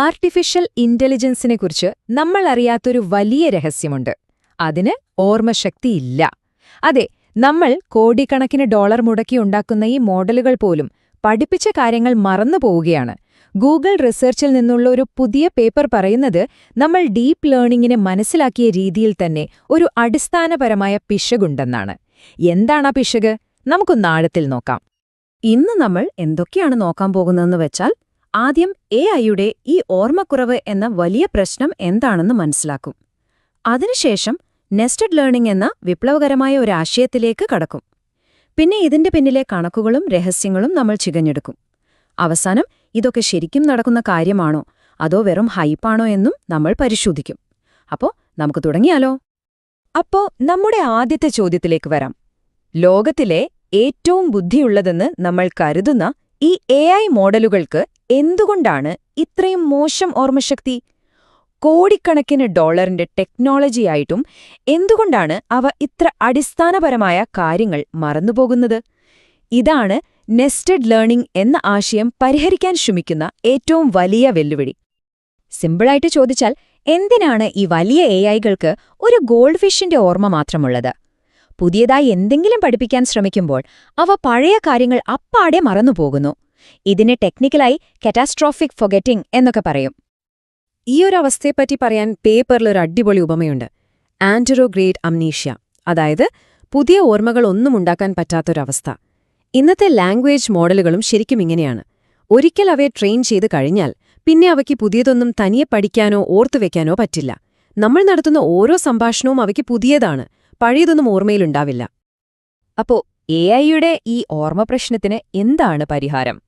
Artificial ഇന്റലിജൻസിനെക്കുറിച്ച് നമ്മൾ അറിയാത്തൊരു വലിയ രഹസ്യമുണ്ട്. അതിന് ഓർമ്മശക്തിയില്ല. അതെ നമ്മൾ കോടിക്കണക്കിന് ഡോളർ മുടക്കി ഉണ്ടാക്കുന്ന ഈ മോഡലുകൾ പോലും പഠിപ്പിച്ച കാര്യങ്ങൾ മറന്നു പോവുകയാണ്. ഗൂഗിൾ റിസർച്ചിൽ നിന്നുള്ള ഒരു പുതിയ പേപ്പർ പറയുന്നത് നമ്മൾ ഡീപ്പ് ലേണിംഗിനെ മനസ്സിലാക്കിയ രീതിയിൽ തന്നെ ഒരു അടിസ്ഥാനപരമായ പിശകുണ്ടെന്നാണ്. എന്താണ് ആ പിശക്? നമുക്കൊന്നാഴത്തിൽ നോക്കാം. ഇന്ന് നമ്മൾ എന്തൊക്കെയാണ് നോക്കാൻ പോകുന്നതെന്ന് വെച്ചാൽ ആദ്യം എ ഐയുടെ ഈ ഓർമ്മക്കുറവ് എന്ന വലിയ പ്രശ്നം എന്താണെന്ന് മനസ്സിലാക്കും. അതിനുശേഷം നെസ്റ്റഡ് ലേണിംഗ് എന്ന വിപ്ലവകരമായ ഒരു ആശയത്തിലേക്ക് കടക്കും. പിന്നെ ഇതിന്റെ പിന്നിലെ കണക്കുകളും രഹസ്യങ്ങളും നമ്മൾ ചികഞ്ഞെടുക്കും. അവസാനം ഇതൊക്കെ ശരിക്കും നടക്കുന്ന കാര്യമാണോ? അതോ വെറും ഹൈപ്പാണോ എന്നും നമ്മൾ പരിശോധിക്കും. അപ്പോ നമുക്ക് തുടങ്ങിയാലോ? അപ്പോ നമ്മുടെ ആദ്യത്തെ ചോദ്യത്തിലേക്ക് വരാം. ലോകത്തിലെ ഏറ്റവും ബുദ്ധിയുള്ളതെന്ന് നമ്മൾ കരുതുന്ന ഈ എ മോഡലുകൾക്ക് എന്തുകൊണ്ടാണ് ഇത്രയും മോശം ഓർമ്മശക്തി? കോടിക്കണക്കിന് ഡോളറിന്റെ ടെക്നോളജിയായിട്ടും എന്തുകൊണ്ടാണ് അവ ഇത്ര അടിസ്ഥാനപരമായ കാര്യങ്ങൾ മറന്നുപോകുന്നത്? ഇതാണ് നെസ്റ്റഡ് ലേണിംഗ് എന്ന ആശയം പരിഹരിക്കാൻ ശ്രമിക്കുന്ന ഏറ്റവും വലിയ വെല്ലുവിളി. സിമ്പിളായിട്ട് ചോദിച്ചാൽ എന്തിനാണ് ഈ വലിയ എ ഐകൾക്ക് ഒരു ഗോൾഡ് ഫിഷിന്റെ ഓർമ്മ മാത്രമുള്ളത്? പുതിയതായി എന്തെങ്കിലും പഠിപ്പിക്കാൻ ശ്രമിക്കുമ്പോൾ അവ പഴയ കാര്യങ്ങൾ അപ്പാടെ മറന്നുപോകുന്നു. ഇതിനെ ടെക്നിക്കലായി കറ്റാസ്ട്രോഫിക് ഫൊഗറ്റിംഗ് എന്നൊക്കെ പറയും. ഈ ഒരു അവസ്ഥയെപ്പറ്റി പറയാൻ പേപ്പറിൽ ഒരു അടിപൊളി ഉപമയുണ്ട്. ആന്ററോഗ്രേഡ് അംനീഷ്യ അതായത് പുതിയ ഓർമ്മകളൊന്നും ഉണ്ടാക്കാൻ പറ്റാത്തൊരവസ്ഥ ഇന്നത്തെ ലാംഗ്വേജ് മോഡലുകളും ശരിക്കും ഇങ്ങനെയാണ്. ഒരിക്കൽ അവയെ ട്രെയിൻ ചെയ്ത് കഴിഞ്ഞാൽ പിന്നെ അവയ്ക്ക് പുതിയതൊന്നും തനിയെ പഠിക്കാനോ ഓർത്തുവെക്കാനോ പറ്റില്ല. നമ്മൾ നടത്തുന്ന ഓരോ സംഭാഷണവും അവയ്ക്ക് പുതിയതാണ്. പഴയതൊന്നും ഓർമ്മയിലുണ്ടാവില്ല അപ്പോ എ ഐയുടെ ഈ ഓർമ്മ പ്രശ്നത്തിന് എന്താണ് പരിഹാരം?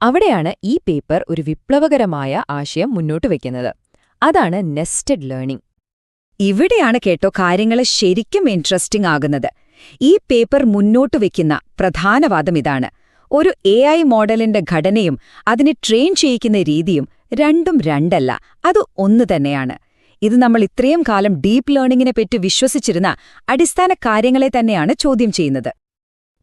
അവിടെയാണ് ഈ പേപ്പർ ഒരു വിപ്ലവകരമായ ആശയം മുന്നോട്ട് വയ്ക്കുന്നത് അതാണ് നെസ്റ്റഡ് ലേണിംഗ്. ഇവിടെയാണ് കേട്ടോ കാര്യങ്ങൾ ശരിക്കും ഇൻട്രസ്റ്റിംഗ് ആകുന്നത്. ഈ പേപ്പർ മുന്നോട്ട് വയ്ക്കുന്ന പ്രധാനവാദം ഇതാണ്. ഒരു എ ഐ മോഡലിന്റെ ഘടനയും അതിനെ ട്രെയിൻ ചെയ്യിക്കുന്ന രീതിയും രണ്ടും രണ്ടല്ല അത് ഒന്നു തന്നെയാണ്. ഇത് നമ്മൾ ഇത്രയും കാലം ഡീപ്പ് ലേണിംഗിനെ പറ്റി വിശ്വസിച്ചിരുന്ന അടിസ്ഥാന കാര്യങ്ങളെ തന്നെയാണ് ചോദ്യം ചെയ്യുന്നത്.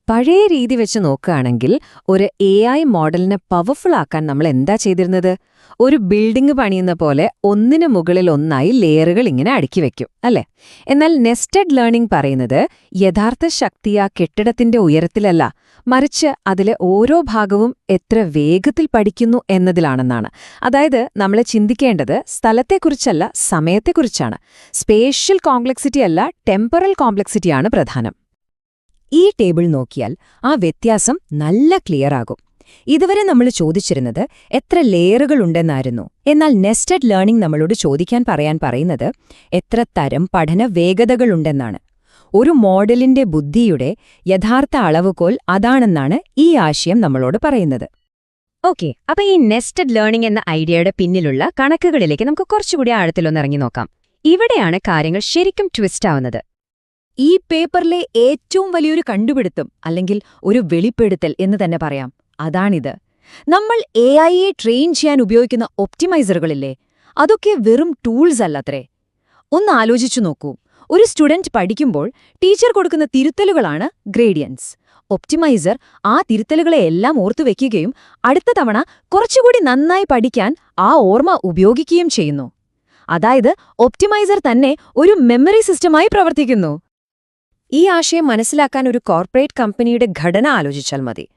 പഴയ രീതി വെച്ച് നോക്കുകയാണെങ്കിൽ ഒരു എ ഐ മോഡലിനെ പവർഫുൾ ആക്കാൻ നമ്മൾ എന്താ ചെയ്തിരുന്നത്? ഒരു ബിൽഡിംഗ് പണിയുന്ന പോലെ ഒന്നിനു മുകളിൽ ഒന്നായി ലെയറുകൾ ഇങ്ങനെ അടുക്കി വെക്കും അല്ലെ? എന്നാൽ നെസ്റ്റഡ് ലേണിംഗ് പറയുന്നത് യഥാർത്ഥ ശക്തി ആ കെട്ടിടത്തിന്റെ ഉയരത്തിലല്ല മറിച്ച് അതിലെ ഓരോ ഭാഗവും എത്ര വേഗത്തിൽ പഠിക്കുന്നു എന്നതിലാണെന്നാണ്. അതായത് നമ്മൾ ചിന്തിക്കേണ്ടത് സ്ഥലത്തെക്കുറിച്ചല്ല സമയത്തെക്കുറിച്ചാണ്. സ്പേഷ്യൽ കോംപ്ലക്സിറ്റി അല്ല ടെമ്പറൽ കോംപ്ലക്സിറ്റിയാണ് പ്രധാനം. ഈ ടേബിൾ നോക്കിയാൽ ആ വ്യത്യാസം നല്ല ക്ലിയർ ആകും. ഇതുവരെ നമ്മൾ ചോദിച്ചിരുന്നത് എത്ര ലെയറുകളുണ്ടെന്നായിരുന്നു എന്നാൽ നെസ്റ്റഡ് ലേണിംഗ് നമ്മളോട് ചോദിക്കാൻ പറയാൻ പറയുന്നത് എത്ര തരം പഠന വേഗതകളുണ്ടെന്നാണ് ഒരു മോഡലിന്റെ ബുദ്ധിയുടെ യഥാർത്ഥ അളവുകോൽ അതാണെന്നാണ് ഈ ആശയം നമ്മളോട് പറയുന്നത്. ഓക്കെ അപ്പൊ ഈ നെസ്റ്റഡ് ലേണിംഗ് എന്ന ഐഡിയയുടെ പിന്നിലുള്ള കണക്കുകളിലേക്ക് നമുക്ക് കുറച്ചുകൂടി ആഴത്തിലൊന്നിറങ്ങി നോക്കാം. ഇവിടെയാണ് കാര്യങ്ങൾ ശരിക്കും ട്വിസ്റ്റ് ആവുന്നത്. ഈ പേപ്പറിലെ ഏറ്റവും വലിയൊരു കണ്ടുപിടുത്തം അല്ലെങ്കിൽ ഒരു വെളിപ്പെടുത്തൽ എന്ന് തന്നെ പറയാം. അതാണിത്. നമ്മൾ എ ഐയെ ട്രെയിൻ ചെയ്യാൻ ഉപയോഗിക്കുന്ന ഒപ്റ്റിമൈസറുകളില്ലേ അതൊക്കെ വെറും ടൂൾസ് അല്ലത്രേ. ഒന്ന് ആലോചിച്ചു നോക്കൂ. ഒരു സ്റ്റുഡന്റ് പഠിക്കുമ്പോൾ ടീച്ചർ കൊടുക്കുന്ന തിരുത്തലുകളാണ് ഗ്രേഡിയൻസ് ഒപ്റ്റിമൈസർ ആ തിരുത്തലുകളെ എല്ലാം ഓർത്തുവെക്കുകയും അടുത്ത തവണ കുറച്ചുകൂടി നന്നായി പഠിക്കാൻ ആ ഓർമ്മ ഉപയോഗിക്കുകയും ചെയ്യുന്നു. അതായത് ഒപ്റ്റിമൈസർ തന്നെ ഒരു മെമ്മറി സിസ്റ്റമായി പ്രവർത്തിക്കുന്നു. ഈ ആശയം മനസ്സിലാക്കാൻ ഒരു കോർപ്പറേറ്റ് കമ്പനിയുടെ ഘടന ആലോചിച്ചാൽ മതി.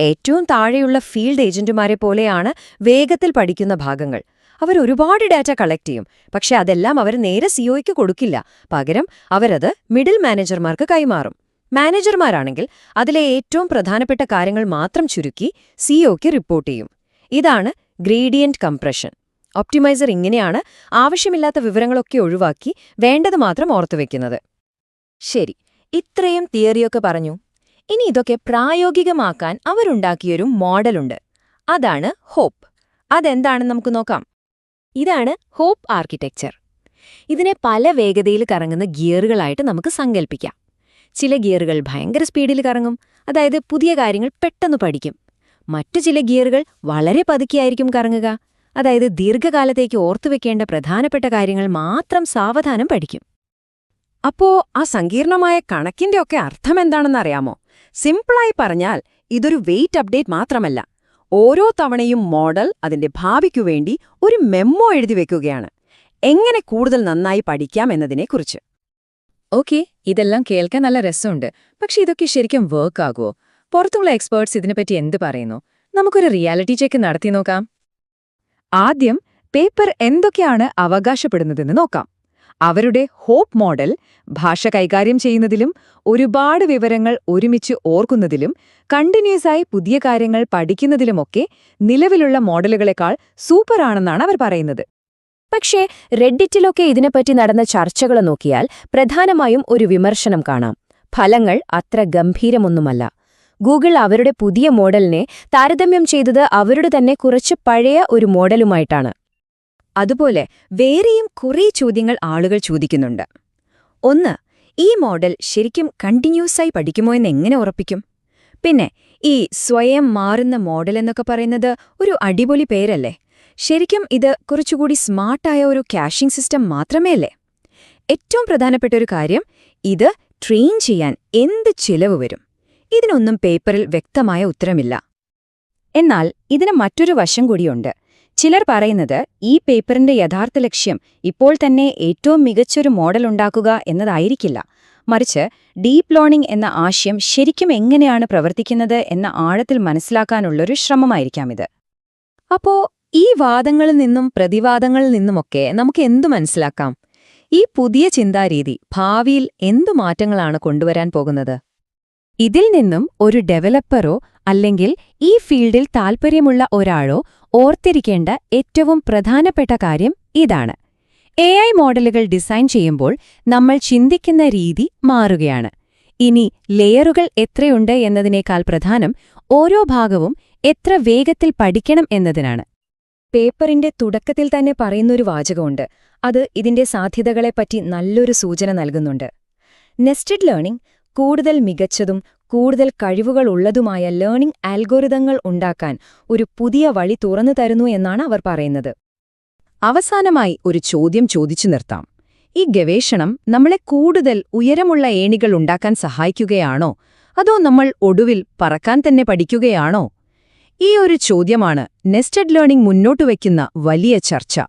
ഏറ്റവും താഴെയുള്ള ഫീൽഡ് ഏജന്റുമാരെ പോലെയാണ് വേഗത്തിൽ പഠിക്കുന്ന ഭാഗങ്ങൾ. അവർ ഒരുപാട് ഡാറ്റ കളക്ട് ചെയ്യും. പക്ഷെ അതെല്ലാം അവർ നേരെ സിഒയ്ക്ക് കൊടുക്കില്ല. പകരം അവരത് മിഡിൽ മാനേജർമാർക്ക് കൈമാറും. മാനേജർമാരാണെങ്കിൽ അതിലെ ഏറ്റവും പ്രധാനപ്പെട്ട കാര്യങ്ങൾ മാത്രം ചുരുക്കി സിഒയ്ക്ക് റിപ്പോർട്ട് ചെയ്യും. ഇതാണ് ഗ്രേഡിയന്റ് കംപ്രഷൻ. ഒപ്റ്റിമൈസർ ഇങ്ങനെയാണ് ആവശ്യമില്ലാത്ത വിവരങ്ങളൊക്കെ ഒഴിവാക്കി വേണ്ടത് മാത്രം ഓർത്തുവെക്കുന്നത്. ശരി. ഇത്രയും തിയറിയൊക്കെ പറഞ്ഞു. ഇനി ഇതൊക്കെ പ്രായോഗികമാക്കാൻ അവരുണ്ടാക്കിയൊരു മോഡലുണ്ട്. അതാണ് ഹോപ്പ്. അതെന്താണെന്ന് നമുക്ക് നോക്കാം. ഇതാണ് ഹോപ്പ് ആർക്കിടെക്ചർ. ഇതിനെ പല വേഗതയിൽ കറങ്ങുന്ന ഗിയറുകളായിട്ട് നമുക്ക് സങ്കല്പിക്കാം ചില ഗിയറുകൾ ഭയങ്കര സ്പീഡിൽ കറങ്ങും. അതായത് പുതിയ കാര്യങ്ങൾ പെട്ടെന്ന് പഠിക്കും. മറ്റു ചില ഗിയറുകൾ വളരെ പതുക്കിയായിരിക്കും കറങ്ങുക. അതായത് ദീർഘകാലത്തേക്ക് ഓർത്തുവെക്കേണ്ട പ്രധാനപ്പെട്ട കാര്യങ്ങൾ മാത്രം സാവധാനം പഠിക്കും. അപ്പോ ആ സങ്കീർണമായ കണക്കിന്റെ ഒക്കെ അർത്ഥം എന്താണെന്നറിയാമോ സിമ്പിളായി പറഞ്ഞാൽ ഇതൊരു വെയിറ്റ് അപ്ഡേറ്റ് മാത്രമല്ല. ഓരോ തവണയും മോഡൽ അതിന്റെ ഭാവിക്കു വേണ്ടി ഒരു മെമ്മോ എഴുതി വെക്കുകയാണ്. എങ്ങനെ കൂടുതൽ നന്നായി പഠിക്കാം എന്നതിനെക്കുറിച്ച്. ഓക്കെ ഇതെല്ലാം കേൾക്കാൻ നല്ല രസമുണ്ട്. പക്ഷെ ഇതൊക്കെ ശരിക്കും വർക്ക് ആകുമോ പുറത്തുള്ള എക്സ്പേർട്സ് ഇതിനെപ്പറ്റി എന്ത് പറയുന്നു? നമുക്കൊരു റിയാലിറ്റി ചെക്ക് നടത്തി നോക്കാം. ആദ്യം പേപ്പർ എന്തൊക്കെയാണ് അവകാശപ്പെടുന്നതെന്ന് നോക്കാം. അവരുടെ ഹോപ്പ് മോഡൽ ഭാഷ കൈകാര്യം ചെയ്യുന്നതിലും ഒരുപാട് വിവരങ്ങൾ ഒരുമിച്ച് ഓർക്കുന്നതിലും കണ്ടിന്യൂസായി പുതിയ കാര്യങ്ങൾ പഠിക്കുന്നതിലുമൊക്കെ നിലവിലുള്ള മോഡലുകളെക്കാൾ സൂപ്പറാണെന്നാണ് അവർ പറയുന്നത്. പക്ഷേ റെഡിറ്റിലൊക്കെ ഇതിനെപ്പറ്റി നടന്ന ചർച്ചകൾ നോക്കിയാൽ പ്രധാനമായും ഒരു വിമർശനം കാണാം. ഫലങ്ങൾ അത്ര ഗംഭീരമൊന്നുമല്ല. ഗൂഗിൾ അവരുടെ പുതിയ മോഡലിനെ താരതമ്യം ചെയ്തത് അവരുടെ തന്നെ കുറച്ച് പഴയ ഒരു മോഡലുമായിട്ടാണ്. അതുപോലെ വേറെയും കുറേ ചോദ്യങ്ങൾ ആളുകൾ ചോദിക്കുന്നുണ്ട്. ഒന്ന് ഈ മോഡൽ ശരിക്കും കണ്ടിന്യൂസായി പഠിക്കുമോ എന്ന് എങ്ങനെ ഉറപ്പിക്കും? പിന്നെ ഈ സ്വയം മാറുന്ന മോഡൽ എന്നൊക്കെ പറയുന്നത് ഒരു അടിപൊളി പേരല്ലേ? ശരിക്കും ഇത് കുറച്ചുകൂടി സ്മാർട്ടായ ഒരു ക്യാഷിംഗ് സിസ്റ്റം മാത്രമേ അല്ലേ? ഏറ്റവും പ്രധാനപ്പെട്ട ഒരു കാര്യം ഇത് ട്രെയിൻ ചെയ്യാൻ എന്ത് ചിലവ് വരും? ഇതിനൊന്നും പേപ്പറിൽ വ്യക്തമായ ഉത്തരമില്ല. എന്നാൽ ഇതിന് മറ്റൊരു വശം കൂടിയുണ്ട്. ചിലർ പറയുന്നത് ഈ പേപ്പറിന്റെ യഥാർത്ഥ ലക്ഷ്യം ഇപ്പോൾ തന്നെ ഏറ്റവും മികച്ചൊരു മോഡൽ ഉണ്ടാക്കുക എന്നതായിരിക്കില്ല. മറിച്ച് ഡീപ് ലേണിംഗ് എന്ന ആശയം ശരിക്കും എങ്ങനെയാണ് പ്രവർത്തിക്കുന്നത് എന്ന ആഴത്തിൽ മനസ്സിലാക്കാനുള്ളൊരു ശ്രമമായിരിക്കാം ഇത്. അപ്പോ ഈ വാദങ്ങളിൽ നിന്നും പ്രതിവാദങ്ങളിൽ നിന്നുമൊക്കെ നമുക്ക് എന്തു മനസ്സിലാക്കാം? ഈ പുതിയ ചിന്താരീതി ഭാവിയിൽ എന്തു മാറ്റങ്ങളാണ് കൊണ്ടുവരാൻ പോകുന്നത്? ഇതിൽ നിന്നും ഒരു ഡെവലപ്പറോ അല്ലെങ്കിൽ ഈ ഫീൽഡിൽ താൽപ്പര്യമുള്ള ഒരാളോ ഓർത്തിരിക്കേണ്ട ഏറ്റവും പ്രധാനപ്പെട്ട കാര്യം ഇതാണ്. എ മോഡലുകൾ ഡിസൈൻ ചെയ്യുമ്പോൾ നമ്മൾ ചിന്തിക്കുന്ന രീതി മാറുകയാണ്. ഇനി ലെയറുകൾ എത്രയുണ്ട് എന്നതിനേക്കാൾ പ്രധാനം ഓരോ ഭാഗവും എത്ര വേഗത്തിൽ പഠിക്കണം എന്നതിനാണ്. പേപ്പറിന്റെ തുടക്കത്തിൽ തന്നെ പറയുന്നൊരു വാചകമുണ്ട്. അത് ഇതിന്റെ സാധ്യതകളെപ്പറ്റി നല്ലൊരു സൂചന നൽകുന്നുണ്ട്. നെസ്റ്റഡ് ലേണിംഗ് കൂടുതൽ മികച്ചതും കൂടുതൽ കഴിവുകളുള്ളതുമായ ലേണിംഗ് ആൽഗോരിതങ്ങൾ ഉണ്ടാക്കാൻ ഒരു പുതിയ വഴി തുറന്നു തരുന്നു എന്നാണ് അവർ പറയുന്നത്. അവസാനമായി ഒരു ചോദ്യം ചോദിച്ചു നിർത്താം. ഈ ഗവേഷണം നമ്മളെ കൂടുതൽ ഉയരമുള്ള ഏണികൾ ഉണ്ടാക്കാൻ സഹായിക്കുകയാണോ? അതോ നമ്മൾ ഒടുവിൽ പറക്കാൻ തന്നെ പഠിക്കുകയാണോ? ഈ ഒരു ചോദ്യമാണ് നെസ്റ്റഡ് ലേണിംഗ് മുന്നോട്ടുവയ്ക്കുന്ന വലിയ ചർച്ച.